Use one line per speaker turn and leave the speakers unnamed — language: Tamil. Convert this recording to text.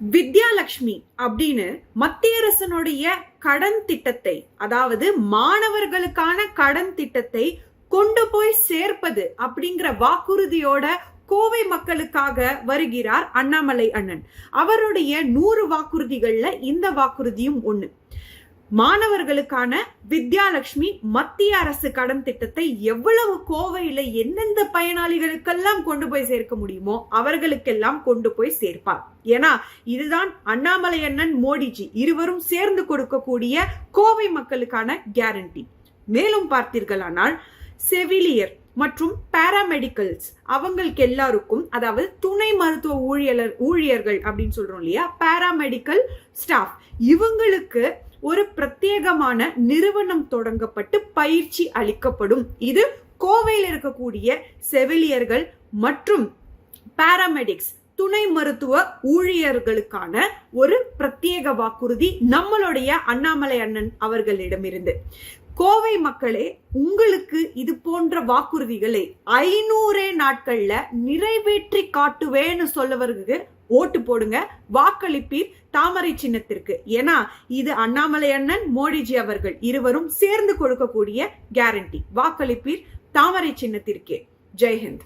வித்யாலட்சுமி அப்படின்னு மத்திய அரசனுடைய கடன் திட்டத்தை அதாவது மாணவர்களுக்கான கடன் திட்டத்தை கொண்டு போய் சேர்ப்பது அப்படிங்கிற வாக்குறுதியோட கோவை மக்களுக்காக வருகிறார் அண்ணாமலை அண்ணன். அவருடைய நூறு வாக்குறுதிகள்ல இந்த வாக்குறுதியும் ஒண்ணு. மாணவர்களுக்கான வித்யாலட்சுமி மத்திய அரசு கடன் திட்டத்தை எவ்வளவு கோவையில எந்தெந்த பயனாளிகளுக்கெல்லாம் கொண்டு போய் சேர்க்க முடியுமோ அவர்களுக்கெல்லாம் கொண்டு போய் சேர்ப்பார். ஏன்னா இதுதான் அண்ணாமலை அண்ணன் மோடிஜி இருவரும் சேர்ந்து கொடுக்கக்கூடிய கோவை மக்களுக்கான கேரண்டி மேலும் பார்த்தீர்களானால் செவிலியர் மற்றும் பாராமெடிக்கல்ஸ் அவங்களுக்கு எல்லாருக்கும் அதாவது துணை மருத்துவ ஊழியர் ஊழியர்கள் அப்படின்னு சொல்றோம் இல்லையா? பாராமெடிக்கல் ஸ்டாஃப் இவங்களுக்கு ஒரு பிரத்யேகமான நிறுவனம் தொடங்கப்பட்டு பயிற்சி அளிக்கப்படும். இது கோவையில் இருக்கக்கூடிய செவிலியர்கள் மற்றும் பாராமெடிக்ஸ் துணை மருத்துவ ஊழியர்களுக்கான ஒரு பிரத்யேக வாக்குறுதி நம்மளுடைய அண்ணாமலை அண்ணன் அவர்களிடமிருந்து. கோவை மக்களே உங்களுக்கு இது போன்ற வாக்குறுதிகளை ஐநூறே நாட்கள்ல நிறைவேற்றி காட்டுவேன்னு சொல்லவருக்கு ஓட்டு போடுங்க வாக்களிப்பீர் தாமரை சின்னத்திற்கு. ஏன்னா இது அண்ணாமலை அண்ணன் மோடிஜி அவர்கள் இருவரும் சேர்ந்து கொடுக்கக்கூடிய கேரண்டி வாக்களிப்பீர் தாமரை சின்னத்திற்கே. ஜெய்ஹிந்த்.